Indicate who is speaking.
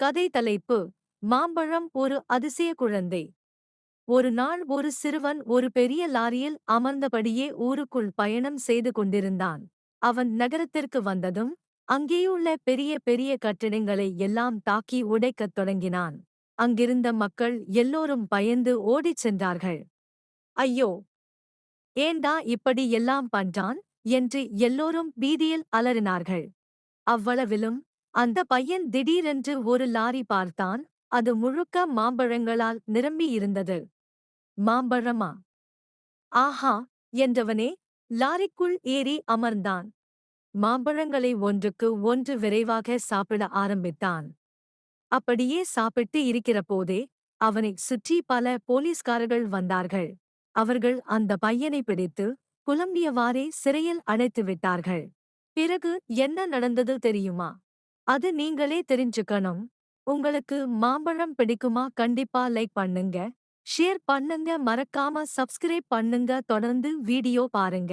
Speaker 1: கதை தலைப்பு மாம்பழம் ஒரு அதிசய குழந்தை ஒரு நாள் ஒரு சிறுவன் ஒரு பெரிய லாரியில் அமர்ந்தபடியே ஊருக்குள் பயணம் செய்து கொண்டிருந்தான். அவன் நகரத்திற்கு வந்ததும் அங்கேயுள்ள பெரிய பெரிய கட்டிடங்களை எல்லாம் தாக்கி உடைக்கத் தொடங்கினான். அங்கிருந்த மக்கள் எல்லோரும் பயந்து ஓடிச் சென்றார்கள். ஐயோ! ஏண்டா இப்படி எல்லாம் பண்றான்? என்று எல்லோரும் பீதியில் அலறினார்கள். அவ்வளவிலும் அந்த பையன் திடீரென்று ஒரு லாரி பார்த்தான். அது முழுக்க மாம்பழங்களால் நிரம்பியிருந்தது மாம்பழமா? ஆஹா என்றவனே லாரிக்குள் ஏறி அமர்ந்தான். மாம்பழங்களை ஒன்றுக்கு ஒன்று விரைவாக சாப்பிட ஆரம்பித்தான். அப்படியே சாப்பிட்டு இருக்கிறபோதே அவனைச் சுற்றி பல போலீஸ்காரர்கள் வந்தார்கள். அவர்கள் அந்த பையனை பிடித்து புலம்பியவாறே சிறையில் அடைத்து விட்டார்கள் பிறகு என்ன நடந்தது தெரியுமா? அது நீங்களே தெரிஞ்சுக்கணும். உங்களுக்கு மாம்பழம் பிடிக்குமா? கண்டிப்பா லைக் பண்ணுங்க. ஷேர் பண்ணுங்க. மறக்காம சப்ஸ்கிரைப் பண்ணுங்க. தொடர்ந்து வீடியோ பாருங்க.